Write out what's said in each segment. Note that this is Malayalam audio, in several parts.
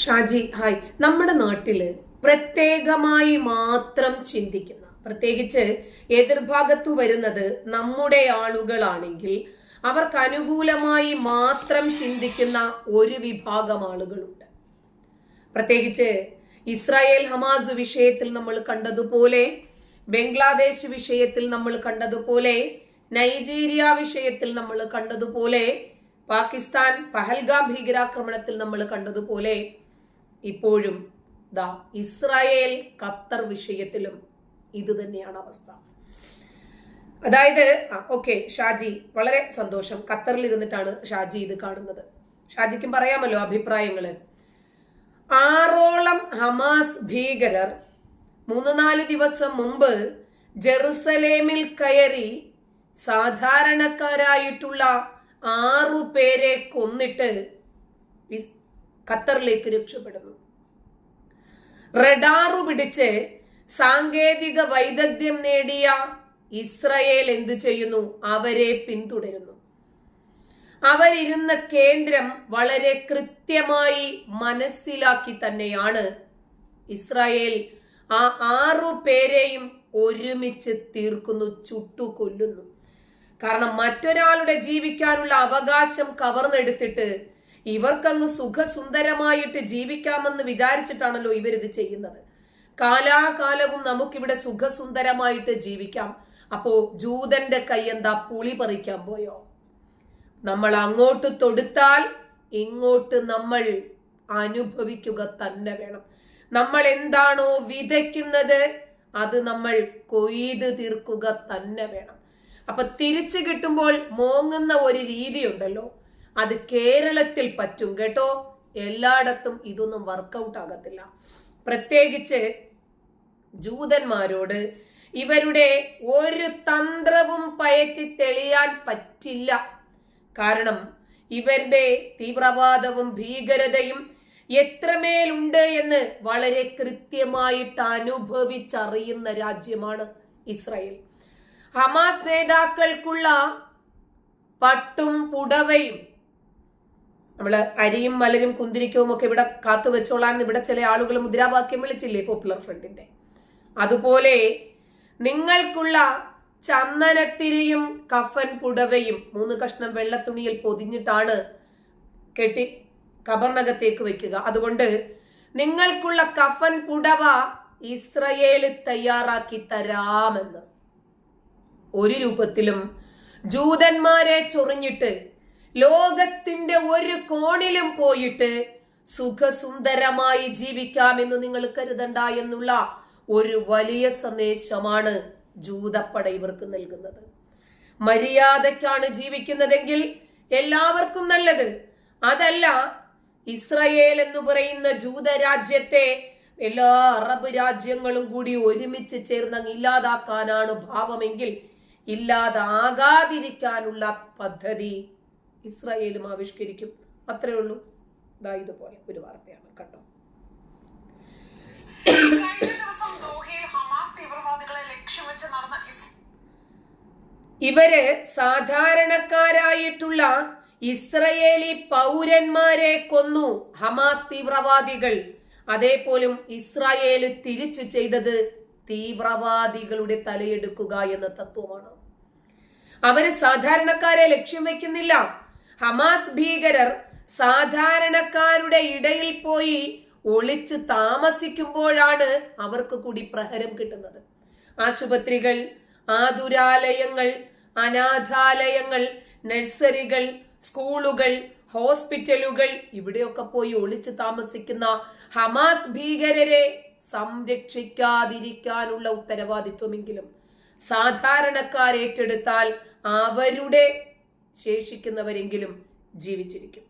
ഷാജി ഹായ്. നമ്മുടെ നാട്ടിൽ പ്രത്യേകമായി മാത്രം ചിന്തിക്കുന്ന പ്രത്യേകിച്ച് എതിർഭാഗത്തു വരുന്നത് നമ്മുടെ ആളുകളാണെങ്കിൽ അവർക്ക് അനുകൂലമായി മാത്രം ചിന്തിക്കുന്ന ഒരു വിഭാഗം ആളുകളുണ്ട്. പ്രത്യേകിച്ച് ഇസ്രായേൽ ഹമാസ് വിഷയത്തിൽ നമ്മൾ കണ്ടതുപോലെ ബംഗ്ലാദേശ് വിഷയത്തിൽ നമ്മൾ കണ്ടതുപോലെ നൈജീരിയ വിഷയത്തിൽ നമ്മൾ കണ്ടതുപോലെ പാകിസ്ഥാൻ പഹൽഗാം ഭീകരാക്രമണത്തിൽ നമ്മൾ കണ്ടതുപോലെ ഇപ്പോഴും ദ ഇസ്രായേൽ ഖത്തർ വിഷയത്തിലും ഇത് തന്നെയാണ് അവസ്ഥ. അതായത് ഓക്കെ ഷാജി വളരെ സന്തോഷം. ഖത്തറിൽ ഇരുന്നിട്ടാണ് ഷാജി ഇത് കാണുന്നത്. ഷാജിക്കും പറയാമല്ലോ അഭിപ്രായങ്ങൾ ആറോളം ഹമാസ് ഭീകരർ മൂന്ന് നാല് ദിവസം മുമ്പ് ജെറുസലേമിൽ കയറി സാധാരണക്കാരായിട്ടുള്ള ആറു പേരെ കൊന്നിട്ട് ഖത്തറിലേക്ക് രക്ഷപ്പെടുന്നു. റഡാറു പിടിച്ച് സാങ്കേതിക വൈദഗ്ധ്യം നേടിയ ഇസ്രയേൽ എന്തു ചെയ്യുന്നു? അവരെ പിന്തുടരുന്നു. അവരിരുന്ന കേന്ദ്രം വളരെ കൃത്യമായി മനസ്സിലാക്കി തന്നെയാണ് ഇസ്രായേൽ ആ ആറു പേരെയും ഒരുമിച്ച് തീർക്കുന്നു ചുട്ടുകൊല്ലുന്നു. കാരണം മറ്റൊരാളുടെ ജീവിക്കാനുള്ള അവകാശം കവർന്നെടുത്തിട്ട് ഇവർക്കങ്ങ് സുഖസുന്ദരമായിട്ട് ജീവിക്കാമെന്ന് വിചാരിച്ചിട്ടാണല്ലോ ഇവരിത് ചെയ്യുന്നത്. കാലാകാലവും നമുക്കിവിടെ സുഖസുന്ദരമായിട്ട് ജീവിക്കാം. അപ്പോ ജൂതന്റെ കൈ എന്താ പുളി പറിക്കാൻ പോയോ? നമ്മൾ അങ്ങോട്ട് തൊടുത്താൽ ഇങ്ങോട്ട് നമ്മൾ അനുഭവിക്കുക തന്നെ വേണം. നമ്മൾ എന്താണോ വിതയ്ക്കുന്നത് അത് നമ്മൾ കൊയ്ത് തീർക്കുക തന്നെ വേണം. അപ്പൊ തിരിച്ചു കിട്ടുമ്പോൾ മോങ്ങുന്ന ഒരു രീതി ഉണ്ടല്ലോ അത് കേരളത്തിൽ പറ്റും കേട്ടോ. എല്ലായിടത്തും ഇതൊന്നും വർക്കൗട്ട് ആകത്തില്ല. പ്രത്യേകിച്ച് ജൂതന്മാരോട് ഇവരുടെ ഒരു തന്ത്രവും പയറ്റി തെളിയാൻ പറ്റില്ല. കാരണം ഇവരുടെ തീവ്രവാദവും ഭീകരതയും എത്രമേലുണ്ട് എന്ന് വളരെ കൃത്യമായിട്ട് അനുഭവിച്ചറിയുന്ന രാജ്യമാണ് ഇസ്രായേൽ. ഹമാസ് നേതാക്കൾക്കുള്ള പട്ടും പുടവയും നമ്മൾ അരിയും മലരും കുന്തിരിക്കവും ഒക്കെ ഇവിടെ കാത്തു വെച്ചോളാൻ ഇവിടെ ചില ആളുകൾ മുദ്രാവാക്യം വിളിച്ചില്ലേ പോപ്പുലർ ഫ്രണ്ടിന്റെ അതുപോലെ നിങ്ങൾക്കുള്ള ചന്ദനത്തിരിയും കഫൻ പുടവയും മൂന്ന് കഷ്ണം വെള്ളത്തുണിയിൽ പൊതിഞ്ഞിട്ടാണ് കെട്ടി കബർണകത്തേക്ക് വെക്കുക. അതുകൊണ്ട് നിങ്ങൾക്കുള്ള കഫൻ പുടവ ഇസ്രയേൽ തയ്യാറാക്കി തരാമെന്ന്. ഒരു രൂപത്തിലും ജൂതന്മാരെ ചൊറിഞ്ഞിട്ട് ലോകത്തിന്റെ ഒരു കോണിലും പോയിട്ട് സുഖസുന്ദരമായി ജീവിക്കാമെന്ന് നിങ്ങൾ കരുതണ്ട എന്നുള്ള ഒരു വലിയ സന്ദേശമാണ് ജൂതപ്പട ഇവർക്ക് നൽകുന്നത്. മര്യാദയ്ക്കാണ് ജീവിക്കുന്നതെങ്കിൽ എല്ലാവർക്കും നല്ലത്. അതല്ല ഇസ്രയേൽ എന്ന് പറയുന്ന ജൂതരാജ്യത്തെ എല്ലാ അറബ് രാജ്യങ്ങളും കൂടി ഒരുമിച്ച് ചേർന്ന് ഇല്ലാതാക്കാനാണ് ഭാവമെങ്കിൽ ഇല്ലാതാകാതിരിക്കാനുള്ള പദ്ധതി ഇസ്രായേലും ആവിഷ്കരിക്കും. അത്രേ ഉള്ളൂ. ദാ ഇതുപോലെ ഒരു വാർത്തയാണ്. കണ്ടോ? ഇവർ സാധാരണക്കാരായിട്ടുള്ള ഇസ്രയേലി പൗരന്മാരെ കൊന്നു ഹമാസ് തീവ്രവാദികൾ. അതേപോലും ഇസ്രായേൽ തിരിച്ചു ചെയ്തത് തീവ്രവാദികളുടെ തലയെടുക്കുക എന്ന തത്വമാണ്. അവർ സാധാരണക്കാരെ ലക്ഷ്യം വെക്കുന്നില്ല. ഹമാസ് ഭീകരർ സാധാരണക്കാരുടെ ഇടയിൽ പോയി ഒളിച്ച് താമസിക്കുമ്പോഴാണ് അവർക്ക് കൂടി പ്രഹരം കിട്ടുന്നത്. ആശുപത്രികൾ ആതുരാലയങ്ങൾ അനാഥാലയങ്ങൾ നഴ്സറികൾ സ്കൂളുകൾ ഹോസ്പിറ്റലുകൾ ഇവിടെയൊക്കെ പോയി ഒളിച്ചു താമസിക്കുന്ന ഹമാസ് ഭീകരരെ സംരക്ഷിക്കാതിരിക്കാനുള്ള ഉത്തരവാദിത്വമെങ്കിലും സാധാരണക്കാർ ഏറ്റെടുത്താൽ അവരുടെ ശേഷിക്കുന്നവരെങ്കിലും ജീവിച്ചിരിക്കും.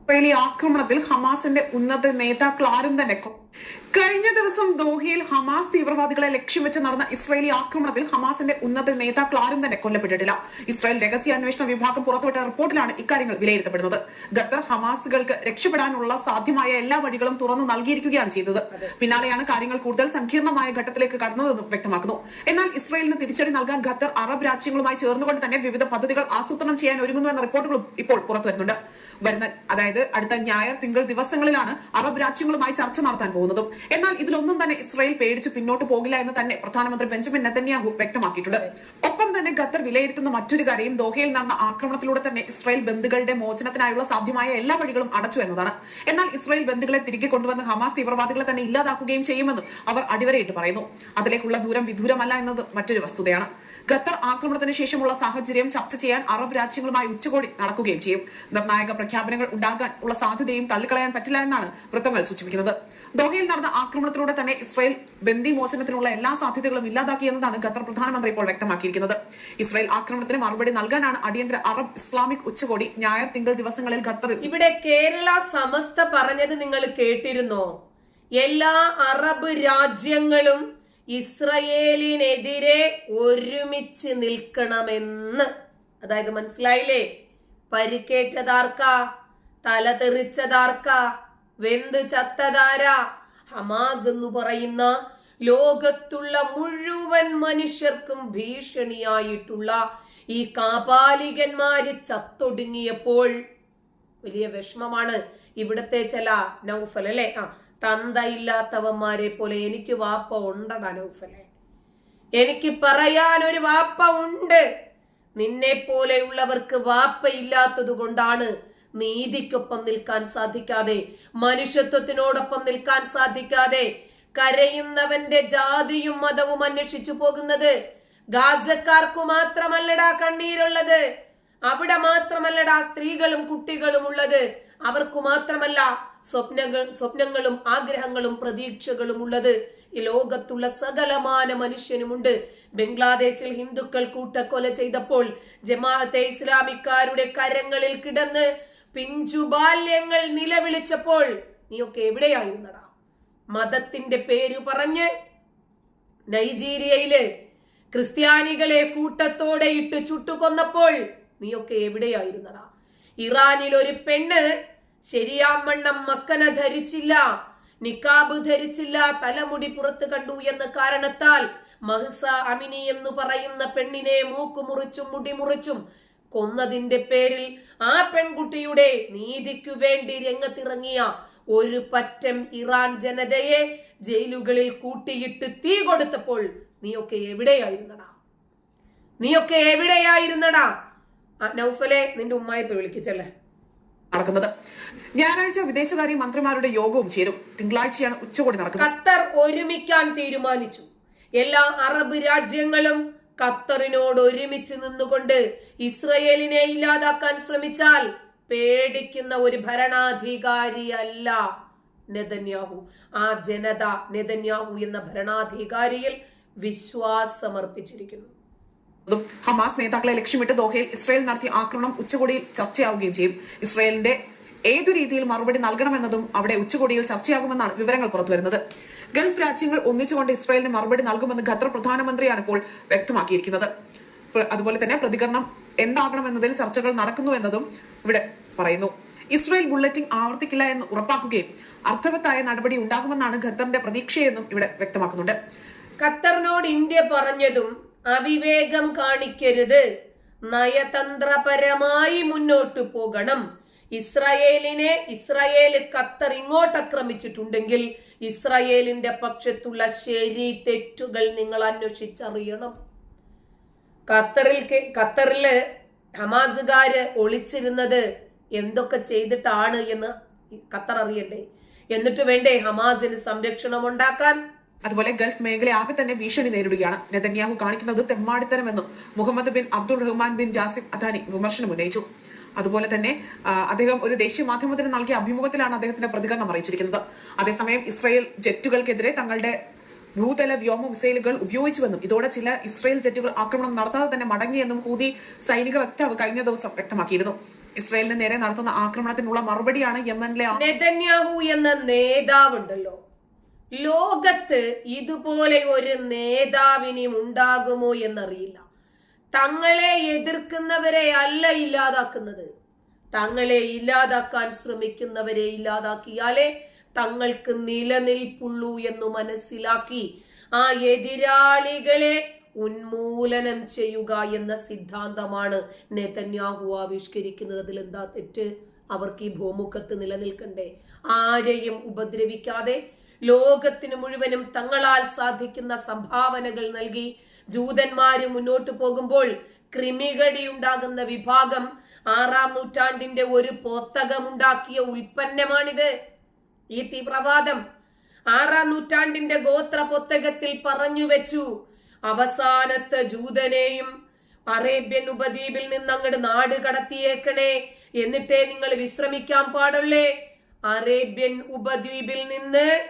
ഇസ്രയേലി ആക്രമണത്തിൽ ഹമാസിന്റെ ഉന്നത നേതാക്കൾ ആരും തന്നെ കഴിഞ്ഞ ദിവസം ദോഹയിൽ ഹമാസ് തീവ്രവാദികളെ ലക്ഷ്യം വെച്ച് നടന്ന ഇസ്രായേലി ആക്രമണത്തിൽ ഹമാസിന്റെ ഉന്നത നേതാക്കൾ ആരും തന്നെ കൊല്ലപ്പെട്ടിട്ടില്ല. ഇസ്രായേൽ രഹസ്യാന്വേഷണ വിഭാഗം പുറത്തുവിട്ട റിപ്പോർട്ടിലാണ് ഇക്കാര്യങ്ങൾ വിലയിരുത്തപ്പെടുന്നത്. ഖത്തർ ഹമാസുകൾക്ക് രക്ഷപ്പെടാനുള്ള സാധ്യമായ എല്ലാ വഴികളും തുറന്നു നൽകിയിരിക്കുകയാണ് ചെയ്തത്. പിന്നാലെയാണ് കാര്യങ്ങൾ കൂടുതൽ സങ്കീർണമായ ഘട്ടത്തിലേക്ക് കടന്നതെന്നും വ്യക്തമാക്കുന്നു. എന്നാൽ ഇസ്രായേലിന് തിരിച്ചടി നൽകാൻ ഖത്തർ അറബ് രാജ്യങ്ങളുമായി ചേർന്നുകൊണ്ട് തന്നെ വിവിധ പദ്ധതികൾ ആസൂത്രണം ചെയ്യാൻ ഒരുങ്ങുന്നു എന്ന റിപ്പോർട്ടുകളും ഇപ്പോൾ പുറത്തുവരുന്നുണ്ട്. വരുന്ന അതായത് അടുത്ത ഞായർ തിങ്കൾ ദിവസങ്ങളിലാണ് അറബ് രാജ്യങ്ങളുമായി ചർച്ച നടത്താൻ പോകുന്നതും. എന്നാൽ ഇതിലൊന്നും തന്നെ ഇസ്രായേൽ പേടിച്ച് പിന്നോട്ട് പോകില്ല എന്ന് തന്നെ പ്രധാനമന്ത്രി ബെഞ്ചമിൻ നെതന്യാഹു വ്യക്തമാക്കിയിട്ടുണ്ട്. ഒപ്പം തന്നെ ഖത്തർ വിലയിരുത്തുന്ന മറ്റൊരു കാര്യം ദോഹയിൽ നടന്ന ആക്രമണത്തിലൂടെ തന്നെ ഇസ്രായേൽ ബന്ധുക്കളുടെ മോചനത്തിനായുള്ള സാധ്യമായ എല്ലാ വഴികളും അടച്ചു എന്നതാണ്. എന്നാൽ ഇസ്രായേൽ ബന്ധുക്കളെ തിരികെ കൊണ്ടുവന്ന ഹമാസ് തീവ്രവാദികളെ തന്നെ ഇല്ലാതാക്കുകയും ചെയ്യുമെന്നും അവർ അടിവരയിട്ട് പറയുന്നു. അതിലേക്കുള്ള ദൂരം വിദൂരമല്ല എന്നത് മറ്റൊരു വസ്തുതയാണ്. ഖത്തർ ആക്രമണത്തിന് ശേഷമുള്ള സാഹചര്യം ചർച്ച ചെയ്യാൻ അറബ് രാജ്യങ്ങളുമായി ഉച്ചകോടി നടക്കുകയും ചെയ്യും. നിർണായക പ്രഖ്യാപനങ്ങൾ ഉണ്ടാകാൻ ഉള്ള സാധ്യതയും തള്ളിക്കളയാൻ പറ്റില്ല എന്നാണ് വൃത്തങ്ങൾ സൂചിപ്പിക്കുന്നത്. ദോഹയിൽ നടന്ന ആക്രമണത്തിലൂടെ തന്നെ ഇസ്രായേൽ ബന്ദി മോചനത്തിനുള്ള എല്ലാ സാധ്യതകളും ഇല്ലാതാക്കി എന്നതാണ് ഖത്തർ പ്രധാനമന്ത്രി ഇപ്പോൾ വ്യക്തമാക്കിയിരിക്കുന്നത്. ഇസ്രായേൽ ആക്രമണത്തിന് മറുപടി നൽകാനാണ് അടിയന്തര അറബ് ഇസ്ലാമിക് ഉച്ചകോടി ഞായർ തിങ്കൾ ദിവസങ്ങളിൽ ഖത്തറിൽ. ഇവിടെ കേരള സമസ്ത പറഞ്ഞത് നിങ്ങൾ കേട്ടിരുന്നോ? എല്ലാ അറബ് രാജ്യങ്ങളും ഇസ്രയേലിനെതിരെ ഒരുമിച്ച് നിൽക്കണമെന്ന്. അതായത് മനസ്സിലായില്ലേ? പരിക്കേറ്റതാർക്കാ? തലതെറിച്ചതാർക്കാ? വെന്ത് ചത്തതാര? ഹമാസ് എന്ന് പറയുന്ന ലോകത്തുള്ള മുഴുവൻ മനുഷ്യർക്കും ഭീഷണിയായിട്ടുള്ള ഈ കാപാലികന്മാര് ചത്തൊടുങ്ങിയപ്പോൾ വലിയ വിഷമമാണ് ഇവിടത്തെ ചില നൗഫൽ അല്ലെ? ആ തന്തയില്ലാത്തവന്മാരെ പോലെ എനിക്ക് വാപ്പ ഉണ്ടടാ നൗഫലെ. എനിക്ക് പറയാൻ ഒരു വാപ്പ ഉണ്ട്. നിന്നെ പോലെയുള്ളവർക്ക് വാപ്പ ഇല്ലാത്തത് കൊണ്ടാണ് നീതിക്കൊപ്പം നിൽക്കാൻ സാധിക്കാതെ മനുഷ്യത്വത്തിനോടൊപ്പം നിൽക്കാൻ സാധിക്കാതെ കരയുന്നവന്റെ ജാതിയും മതവും അന്വേഷിച്ചു പോകുന്നത് ഗാസക്കാർക്കു മാത്രമല്ലടാ കണ്ണീരുള്ളത്. അവിടെ മാത്രമല്ലടാ സ്ത്രീകളും കുട്ടികളും ഉള്ളത്. അവർക്കു മാത്രമല്ല സ്വപ്നങ്ങൾ സ്വപ്നങ്ങളും ആഗ്രഹങ്ങളും പ്രതീക്ഷകളും ഉള്ളത്. ഈ ലോകത്തുള്ള സകലമാന മനുഷ്യനുമുണ്ട്. ബംഗ്ലാദേശിൽ ഹിന്ദുക്കൾ കൂട്ടക്കൊല ചെയ്തപ്പോൾ ജമാഅത്തെ ഇസ്ലാമിക്കാരുടെ കരങ്ങളിൽ കിടന്ന് പിഞ്ചു ബാല്യങ്ങൾ നിലവിളിച്ചപ്പോൾ നീയൊക്കെ എവിടെയായിരുന്നടാ? മതത്തിന്റെ പേര് പറഞ്ഞ് നൈജീരിയയിലെ ക്രിസ്ത്യാനികളെ കൂട്ടത്തോടെ ഇട്ട് ചുട്ടുകൊന്നപ്പോൾ നീയൊക്കെ എവിടെയായിരുന്നടാ? ഇറാനിൽ ഒരു പെണ്ണ് ശരിയാവണ്ണം മക്കന ധരിച്ചില്ല നിക്കാബ് ധരിച്ചില്ല തലമുടി പുറത്ത് കണ്ടു എന്ന കാരണത്താൽ മഹ്സ അമിനി എന്ന് പറയുന്ന പെണ്ണിനെ മൂക്ക് മുറിച്ചും മുടി മുറിച്ചും കൊന്നതിന്റെ പേരിൽ ആ പെൺകുട്ടിയുടെ നീതിക്കു വേണ്ടി രംഗത്തിറങ്ങിയ ഒരു പറ്റം ഇറാൻ ജനതയെ ജയിലുകളിൽ കൂട്ടിയിട്ട് തീ കൊടുത്തപ്പോൾ നീയൊക്കെ എവിടെയായിരുന്നടാ? നീയൊക്കെ എവിടെയായിരുന്നടാ? നൗഫലെ നിന്റെ ഉമ്മായിപ്പ വിളിക്കിച്ചല്ലേ? നടക്കുന്നത്. ഞായറാഴ്ച വിദേശകാര്യ മന്ത്രിമാരുടെ യോഗവും ചേരും. തിങ്കളാഴ്ചയാണ് ഉച്ചകോടി നടക്കുന്നത്. ഖത്തർ ഒരുമിക്കാൻ തീരുമാനിച്ചു. എല്ലാ അറബ് രാജ്യങ്ങളും ഖത്തറിനോട് ഒരുമിച്ച് നിന്നുകൊണ്ട് ഇസ്രയേലിനെ ഇല്ലാതാക്കാൻ ശ്രമിച്ചാൽ പേടിക്കുന്ന ഒരു ഭരണാധികാരിയല്ല നെതന്യാഹു. ആ ജനത നെതന്യാഹു എന്ന ഭരണാധികാരിയിൽ വിശ്വാസമർപ്പിച്ചിരിക്കുന്നു. ഹമാസ് നേതാക്കളെ ലക്ഷ്യമിട്ട് ദോഹയിൽ ഇസ്രയേൽ നടത്തിയ ആക്രമണം ഉച്ചകോടിയിൽ ചർച്ചയാവുകയും ചെയ്യും. ഇസ്രയേലിന്റെ ഏതു രീതിയിൽ മറുപടി നൽകണമെന്നതും അവിടെ ഉച്ചകോടിയിൽ ചർച്ചയാകുമെന്നാണ് വിവരങ്ങൾ പുറത്തുവരുന്നത്. ഗൾഫ് രാജ്യങ്ങൾ ഒന്നിച്ചുകൊണ്ട് ഇസ്രായേലിന് മറുപടി നൽകുമെന്ന് ഖത്തർ പ്രധാനമന്ത്രിയാണ് ഇപ്പോൾ വ്യക്തമാക്കിയിരിക്കുന്നത്. അതുപോലെ തന്നെ പ്രതികരണം എന്താകണം എന്നതിൽ ചർച്ചകൾ നടക്കുന്നു എന്നതും ഇവിടെ പറയുന്നു. ഇസ്രായേൽ ബുള്ളറ്റിംഗ് ആവർത്തിക്കില്ല എന്ന് ഉറപ്പാക്കുകയും അർത്ഥവത്തായ നടപടി ഉണ്ടാകുമെന്നാണ് ഖത്തറിന്റെ പ്രതീക്ഷയെന്നും ഇവിടെ വ്യക്തമാക്കുന്നുണ്ട്. ഖത്തറിനോട് ഇന്ത്യ പറഞ്ഞതും അവിവേകം കാണിക്കരുത്. നയതന്ത്രപരമായി മുന്നോട്ടു പോകണം. ഇസ്രായേലിനെ ഇസ്രയേൽ ഖത്തർ ഇങ്ങോട്ട് ആക്രമിച്ചിട്ടുണ്ടെങ്കിൽ ഇസ്രായേലിന്റെ പക്ഷത്തുള്ള ശരി തെറ്റുകൾ നിങ്ങൾ അന്വേഷിച്ചറിയണം. ഖത്തറിൽ ഖത്തറിൽ ഹമാസുകാര് ഒളിച്ചിരുന്നത് എന്തൊക്കെ ചെയ്തിട്ടാണ് എന്ന് ഖത്തർ അറിയണ്ടേ? എന്നിട്ട് വേണ്ടേ ഹമാസിന് സംരക്ഷണം ഉണ്ടാക്കാൻ? അതുപോലെ ഗൾഫ് മേഖല ആകെ തന്നെ ഭീഷണി നേരിടുകയാണ്. നെതന്യാഹു കാണിക്കുന്നത് തെമ്മാടിത്തരമെന്നും Muhammad bin Abdul Rahman bin Jassim Adani വിമർശനം ഉന്നയിച്ചു. അതുപോലെ തന്നെ അദ്ദേഹം ഒരു ദേശീയ മാധ്യമത്തിന് നൽകിയ അഭിമുഖത്തിലാണ് അദ്ദേഹത്തിന്റെ പ്രതികരണം അറിയിച്ചിരിക്കുന്നത്. അതേസമയം ഇസ്രായേൽ ജെറ്റുകൾക്കെതിരെ തങ്ങളുടെ ഭൂതല വ്യോമ മിസൈലുകൾ ഉപയോഗിച്ചുവെന്നും ഇതോടെ ചില ഇസ്രായേൽ ജെറ്റുകൾ ആക്രമണം നടത്താതെ തന്നെ മടങ്ങിയെന്നും ഹൂതി സൈനിക വക്താവ് കഴിഞ്ഞ ദിവസം വ്യക്തമാക്കിയിരുന്നു. ഇസ്രായേലിന് നേരെ നടത്തുന്ന ആക്രമണത്തിനുള്ള മറുപടിയാണ് യമനിലെ നെതന്യാഹു എന്ന നേതാവുണ്ടല്ലോ. ലോകത്ത് ഇതുപോലെ ഒരു നേതാവിനും ഉണ്ടാകുമോ എന്നറിയില്ല. തങ്ങളെ എതിർക്കുന്നവരെ അല്ല ഇല്ലാതാക്കുന്നത്. തങ്ങളെ ഇല്ലാതാക്കാൻ ശ്രമിക്കുന്നവരെ ഇല്ലാതാക്കിയാലേ തങ്ങൾക്ക് നിലനിൽപ്പുള്ളൂ എന്ന് മനസ്സിലാക്കി ആ എതിരാളികളെ ഉന്മൂലനം ചെയ്യുക എന്ന സിദ്ധാന്തമാണ് നെതന്യാഹു ആവിഷ്കരിക്കുന്നത്. അതിൽ എന്താ തെറ്റ്? അവർക്ക് ഈ ഭൂമുഖത്ത് നിലനിൽക്കണ്ടേ. ആരെയും ഉപദ്രവിക്കാതെ ലോകത്തിന് മുഴുവനും തങ്ങളാൽ സാധിക്കുന്ന സംഭാവനകൾ നൽകി ജൂതന്മാര് മുന്നോട്ട് പോകുമ്പോൾ ക്രിമികടി ഉണ്ടാകുന്ന വിഭാഗം ആറാം നൂറ്റാണ്ടിന്റെ ഒരു പോത്തകമുണ്ടാക്കിയ ഉൽപ്പന്നമാണിത്. ഈ തീവ്രവാദം ആറാം നൂറ്റാണ്ടിന്റെ ഗോത്ര പൊത്തകത്തിൽ പറഞ്ഞു വെച്ചു. അവസാനത്തെ ജൂതനെയും അറേബ്യൻ ഉപദ്വീപിൽ നിന്ന് അങ്ങോട്ട് നാട് കടത്തിയേക്കണേ. എന്നിട്ടേ നിങ്ങൾ വിശ്രമിക്കാൻ പാടുള്ളേ. അറേബ്യൻ ഉപദ്വീപിൽ നിന്ന്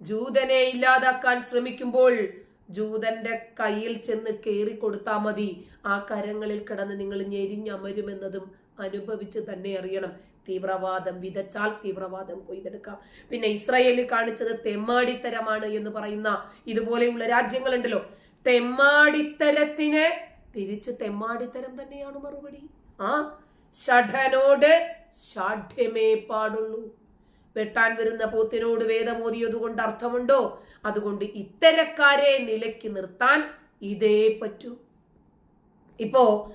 ജൂതനെ ഇല്ലാതാക്കാൻ ശ്രമിക്കുമ്പോൾ ജൂതന്റെ കയ്യിൽ ചെന്ന് കയറി കൊടുത്താൽ മതി. ആ കരങ്ങളിൽ കിടന്ന് നിങ്ങൾ ഞെരിഞ്ഞമരുമെന്നതും അനുഭവിച്ച് തന്നെ അറിയണം. തീവ്രവാദം വിതച്ചാൽ തീവ്രവാദം കൊയ്തെടുക്കാം. പിന്നെ ഇസ്രയേലിൽ കാണിച്ചത് തെമ്മാടിത്തരമാണ് എന്ന് പറയുന്ന ഇതുപോലെയുള്ള രാജ്യങ്ങളുണ്ടല്ലോ. തെമ്മാടിത്തരത്തിന് തിരിച്ച് തെമ്മാടിത്തരം തന്നെയാണ് മറുപടി. ആ ഷഠനോട് ഷാഠ്യമേ പാടുള്ളൂ. വെട്ടാൻ വരുന്ന പോത്തിനോട് വേദമോദിയതുകൊണ്ട് അർത്ഥമുണ്ടോ? അതുകൊണ്ട് ഇത്തരക്കാരെ നിലയ്ക്ക് നിർത്താൻ ഇതേ പറ്റൂ. ഇപ്പോ